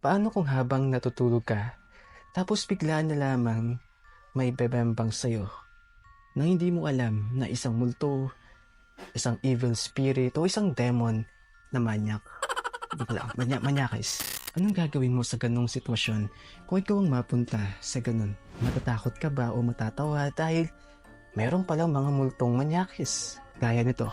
Paano kung habang natutulog ka, tapos biglaan na lamang may bebembang sa'yo na hindi mo alam na isang multo, isang evil spirit, o isang demon na manyak. Bakla, manya, manyakis. Anong gagawin mo sa ganong sitwasyon kung ikaw ang mapunta sa ganon? Matatakot ka ba o matatawa dahil meron palang mga multong manyakis gaya nito?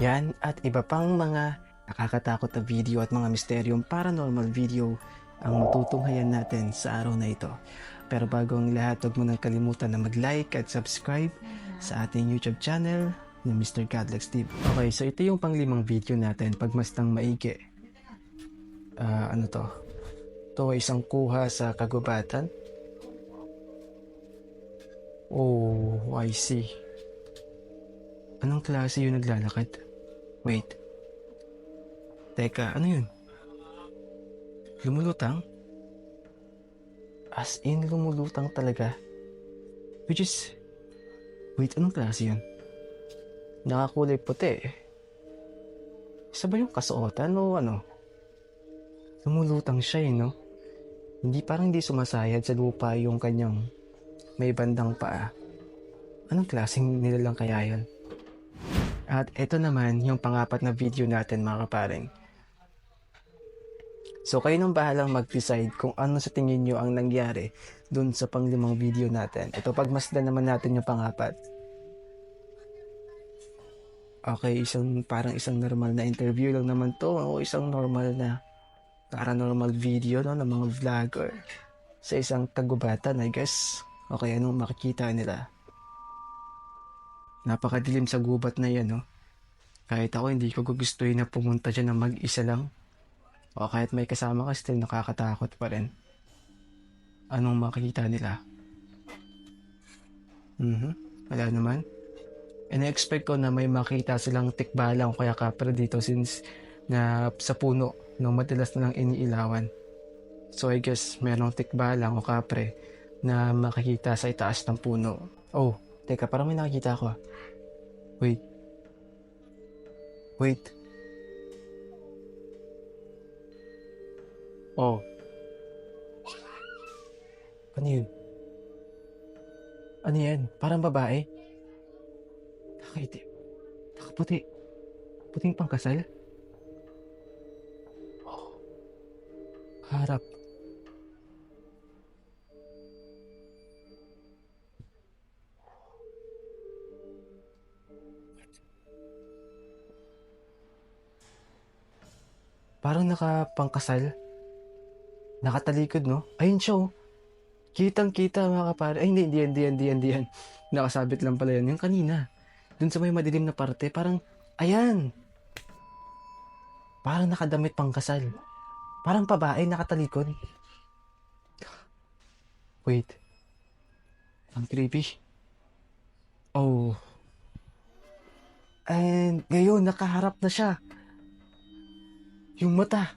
Yan at iba pang mga nakakatakot na video at mga misteryong paranormal video ang matutunghayan natin sa araw na ito. Pero bago ang lahat, huwag mo nang kalimutan na mag-like at subscribe sa ating YouTube channel ni Mr. Godlex Steve. Okay, so ito yung panglimang video natin, pagmastang maigi. Ah, ano to? Ito ay isang kuha sa kagubatan. Oh, I see. Anong klase yung naglalakad? Wait. Teka, ano yun? Lumulutang? As in, lumulutang talaga. Which is... Wait, anong klase yun? Nakakulay puti eh. Isa ba yung kasuotan o ano? Lumulutang siya eh, no? Hindi parang hindi sumasayad sa lupa yung kanyang may bandang paa. Anong klaseng nilalang kaya yun? At ito naman yung pangapat na video natin mga kaparing. So kayo nang bahalang mag-decide kung ano sa tingin nyo ang nangyari dun sa panglimang video natin. Ito pagmasdan naman natin yung pangapat. Okay, isang parang isang normal na interview lang naman to o isang normal na paranormal video no, ng mga vlogger sa isang kagubatan, I guess. Okay, anong makikita nila? Napakadilim sa gubat na yan, no? Kahit ako, hindi ko gugustuhin na pumunta dyan na mag-isa lang. O kahit may kasama ka, still nakakatakot pa rin. Anong makikita nila? Mhm, wala naman. And expect ko na may makita silang tikbalang o kaya kapre dito since na sa puno no madalas na lang iniilawan. So I guess merong tikbalang o kapre na makikita sa itaas ng puno. Oh, teka, parang may nakikita ako. Wait. Wait. Oh. Ano yun? Ano yan? Parang babae? Nakaitim. Nakaputi. Puting pangkasal? Oh. Harap. Parang nakapangkasal. Nakatalikod, no? Ayun siya, oh. Kitang-kita, mga kapare. Ay, hindi, hindi, hindi, hindi, hindi. Nakasabit lang pala yan. Yung kanina. Dun sa may madilim na parte, parang, ayan. Parang nakadamit pang kasal. Parang babae nakatalikod. Wait. Ang creepy. Oh. And ngayon, nakaharap na siya. Yung mata.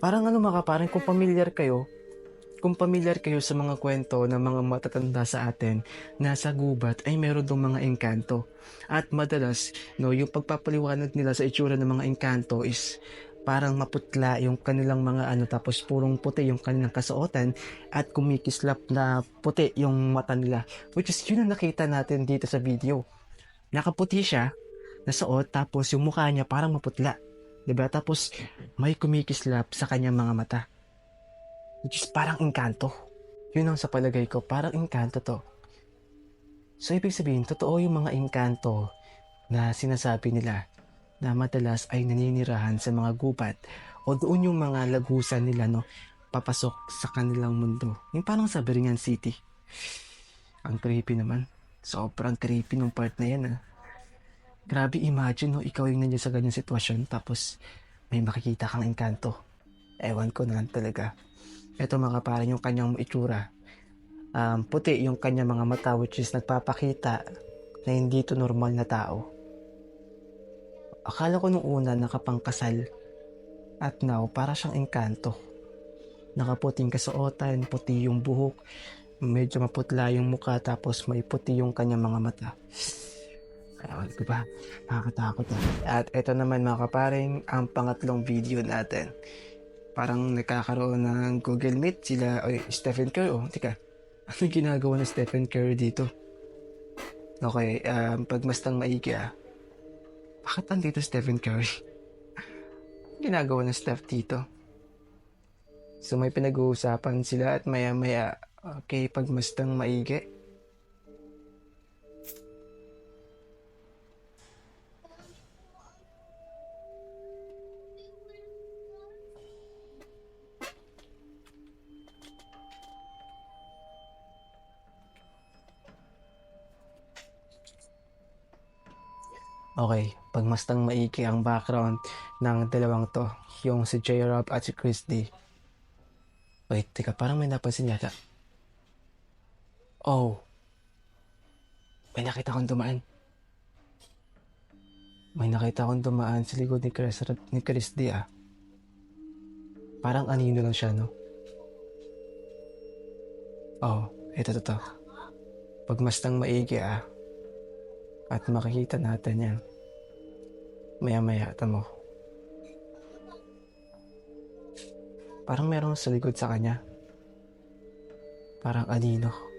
Parang ano mga parang kung familiar kayo, kung familiar kayo sa mga kwento ng mga matatanda sa atin, nasa gubat ay meron dong mga engkanto. At madalas, no, yung pagpapaliwanag nila sa itsura ng mga engkanto is parang maputla yung kanilang mga ano tapos purong puti yung kanilang kasuotan at kumikislap na puti yung mata nila which is yun ang nakita natin dito sa video. Nakaputi siya na suot tapos yung mukha niya parang maputla 'di ba tapos may kumikislap sa kanyang mga mata which is parang engkanto. Yun ang sa palagay ko parang engkanto to. So ibig sabihin totoo yung mga engkanto na sinasabi nila na madalas ay naninirahan sa mga gubat o doon yung mga lagusan nila no papasok sa kanilang mundo. Yung parang sa Biringan City. Ang creepy naman. Sobrang creepy nung part na yan ah. Grabe imagine no, ikaw yung nandiyan sa ganyang sitwasyon tapos may makikita kang engkanto. Ewan ko na lang talaga. Ito mga parang yung kanyang itsura. Um, puti yung kanyang mga mata which is nagpapakita na hindi to normal na tao. Akala ko nung una nakapangkasal at now para siyang engkanto. Nakaputing kasuotan, puti yung buhok, medyo maputla yung mukha tapos may puti yung kanyang mga mata. Kaya di ba? Nakakatakot na. At ito naman mga kaparing ang pangatlong video natin. Parang nagkakaroon ng Google Meet sila, oy, Stephen Curry. Oh, tika. Ano ginagawa ng Stephen Curry dito? Okay, um, pagmastang maigi ah. Bakit andito Stephen Curry? ginagawa ng Steph dito? So may pinag-uusapan sila at maya maya, okay, pagmastang maigi. Okay, pagmastang maiki ang background ng dalawang to, yung si J-Rob at si Chris D. Wait, teka, parang may napansin yata. Oh, may nakita akong dumaan. May nakita akong dumaan sa likod ni Chris, ni Chris D ah. Parang anino lang siya, no? Oh, ito to to. Pagmastang maigi ah. At makikita natin yan. Maya-maya, tamo. Parang meron sa likod sa kanya. Parang anino.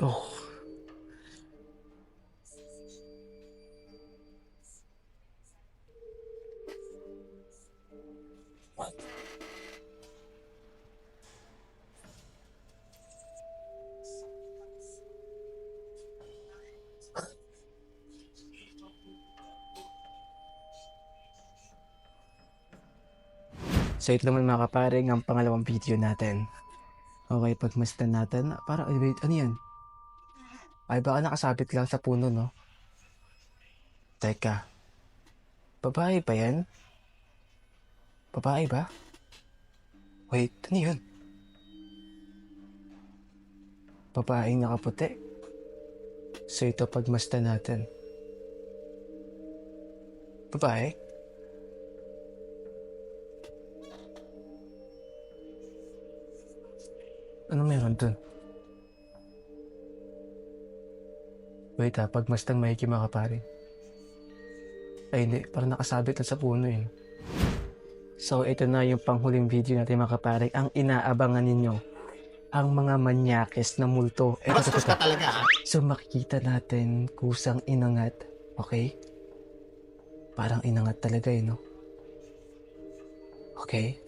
Oh. So ito naman mga kaparing ang pangalawang video natin. Okay, pagmasdan natin. Para, wait, ano yan? Ay, baka nakasabit lang sa puno, no? Teka. Babae ba yan? Babae ba? Wait, ano yun? Babaeng nakaputi. So ito pagmasdan natin. Babae? Ano meron dun? Wait ha, pagmastang may mga kapare. Ay hindi, parang nakasabit lang sa puno eh. So ito na yung panghuling video natin mga kapare. Ang inaabangan ninyo, ang mga manyakes na multo. Ito, ito, ito. talaga. So makikita natin kusang inangat. Okay? Parang inangat talaga eh, no? Okay?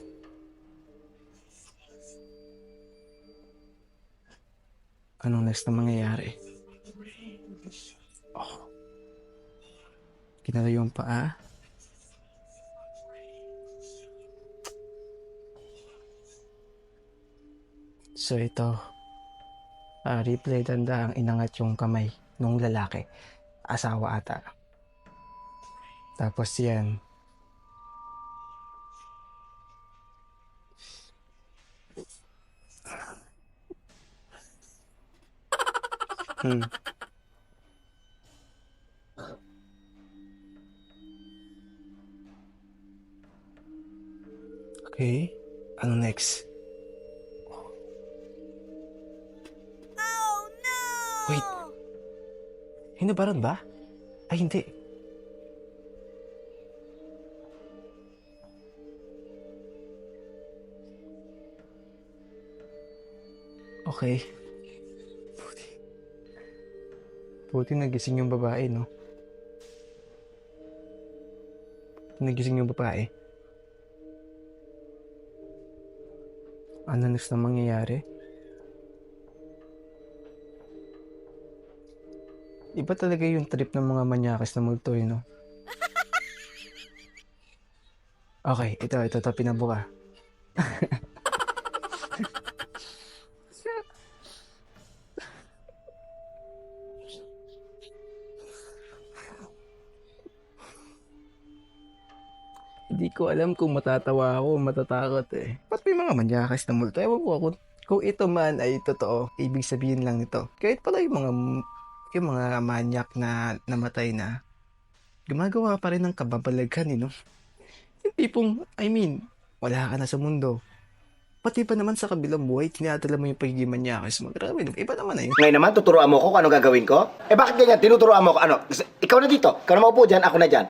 Anong next na mangyayari? Kinala yung paa. So ito, ah replay tanda ang inangat yung kamay nung lalaki. Asawa ata. Tapos yan. Hmm. Next? Oh no! Wait. Hinabaran ba? Ay, hindi. Okay. Buti. Buti nagising yung babae, no? Nagising yung babae. ano na sa mangyayari? Iba talaga yung trip ng mga manyakis na multoy, eh, no? Okay, ito, ito, ito, pinabuka. Hindi ko alam kung matatawa ako o matatakot eh. Mga manyakas na multo? Ewan ko kung, kung ito man ay totoo, ibig sabihin lang nito. Kahit pala yung mga, yung mga manyak na namatay na, gumagawa pa rin ng kababalaghan eh, no? Yung tipong, I mean, wala ka na sa mundo. Pati pa naman sa kabilang buhay, tinatala mo yung pagiging manyakas mo. Grabe, iba naman na yun. Ngayon naman, tuturuan mo ko kung ano gagawin ko? Eh bakit ganyan? Tinuturuan mo ko ano? Ikaw na dito. Ikaw na maupo dyan, ako na dyan.